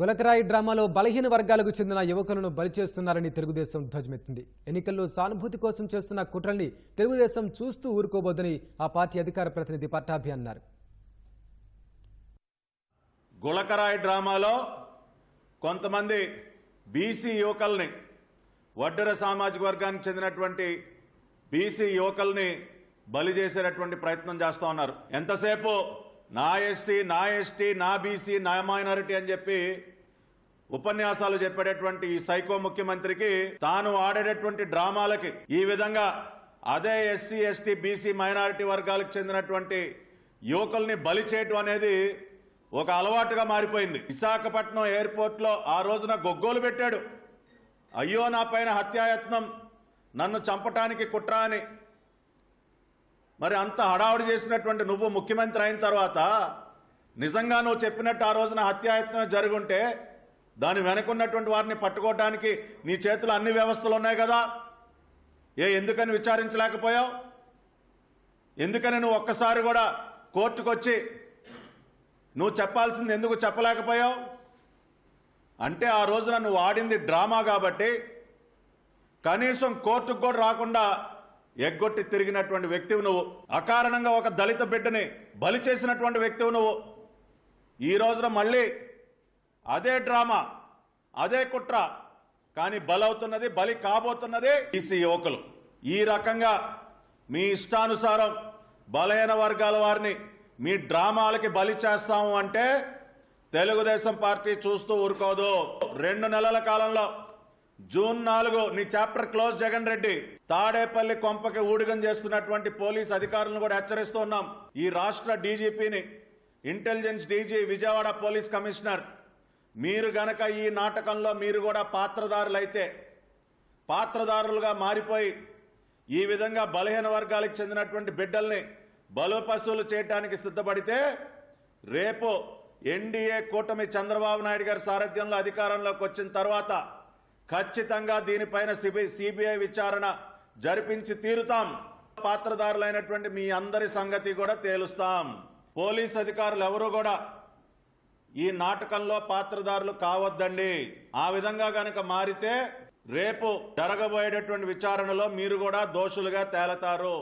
గులకరాయి డ్రామాలో బలహీన వర్గాలకు చెందిన యువకులను బలి చేస్తున్నారని తెలుగుదేశం ధ్వజమెత్తింది. ఎన్నికల్లో సానుభూతి కోసం చేస్తున్న కుట్రల్ని తెలుగుదేశం చూస్తూ ఊరుకోబోదని ఆ పార్టీ అధికార ప్రతినిధి పట్టాభి అన్నారు. గులకరాయి డ్రామాలో కొంతమంది బీసీ యువకుల్ని వడ్డర సామాజిక వర్గానికి చెందినటువంటి బీసీ యువకుల్ని బలి చేసేటటువంటి ప్రయత్నం చేస్తూ ఉన్నారు. ఎంతసేపు నా ఎస్సీ నా ఎస్టీ నా బీసీ నా మైనారిటీ అని చెప్పి ఉపన్యాసాలు చెప్పేటటువంటి ఈ సైకో ముఖ్యమంత్రికి తాను ఆడేటటువంటి డ్రామాలకి ఈ విధంగా అదే ఎస్సీ ఎస్టీ బీసీ మైనారిటీ వర్గాలకు చెందినటువంటి యువకుల్ని బలి చేయటం అనేది ఒక అలవాటుగా మారిపోయింది. విశాఖపట్నం ఎయిర్పోర్ట్లో ఆ రోజున గొగ్గోలు పెట్టాడు. అయ్యో నా పైన హత్యాయత్నం. నన్ను చంపటానికి కుట్ర అని. మరి అంత హడావుడి చేసినటువంటి నువ్వు ముఖ్యమంత్రి అయిన తర్వాత నిజంగా నువ్వు చెప్పినట్టు ఆ రోజున హత్యాయత్నం జరుగుంటే దాని వెనకున్నటువంటి వారిని పట్టుకోవడానికి నీ చేతిలో అన్ని వ్యవస్థలు ఉన్నాయి కదా. ఏ ఎందుకని విచారించలేకపోయావు? ఎందుకని నువ్వు ఒక్కసారి కూడా కోర్టుకొచ్చి నువ్వు చెప్పాల్సింది ఎందుకు చెప్పలేకపోయావు? అంటే ఆ రోజున నువ్వు ఆడింది డ్రామా కాబట్టి కనీసం కోర్టుకు కూడా రాకుండా ఎగ్గొట్టి తిరిగినటువంటి వ్యక్తివి నువ్వు. అకారణంగా ఒక దళిత బిడ్డని బలి చేసినటువంటి వ్యక్తివి నువ్వు. ఈ రోజున మళ్ళీ అదే డ్రామా అదే కుట్ర. కానీ బలవుతున్నది బలి కాబోతున్నది ఈసీ యువకులు. ఈ రకంగా మీ ఇష్టానుసారం బలహీన వర్గాల వారిని మీ డ్రామాలకి బలి చేస్తాము అంటే తెలుగుదేశం పార్టీ చూస్తూ ఊరుకోదు. రెండు నెలల కాలంలో జూన్ నాలుగు నీ చాప్టర్ క్లోజ్ జగన్ రెడ్డి తాడేపల్లి కొంపకి ఊడిగం చేస్తున్నటువంటి పోలీస్ అధికారులను కూడా హెచ్చరిస్తూ ఉన్నాం. ఈ రాష్ట్ర డీజీపీని intelligence DG Vijayawada police commissioner మీరు గనక ఈ నాటకంలో మీరు కూడా పాత్రదారులైతే పాత్రదారులుగా మారిపోయి ఈ విధంగా బలహీన వర్గాలకు చెందినటువంటి బిడ్డల్ని బలోపశువులు చేయటానికి సిద్ధపడితే రేపు ఎన్డీఏ కూటమి చంద్రబాబు నాయుడు గారి సారథ్యంలో అధికారంలోకి వచ్చిన తర్వాత ఖచ్చితంగా దీనిపైన సిబి సిబిఐ విచారణ జరిపించి తీరుతాం. పాత్రదారులైనటువంటి మీ అందరి సంగతి కూడా తేలుస్తాం. పోలీస్ అధికారులు ఎవరు కూడా ఈ నాటకంలో పాత్రదారులు కావద్దండి. ఆ విధంగా గనక మారితే రేపు జరగబోయేటటువంటి విచారణలో మీరు కూడా దోషులుగా తేలతారు.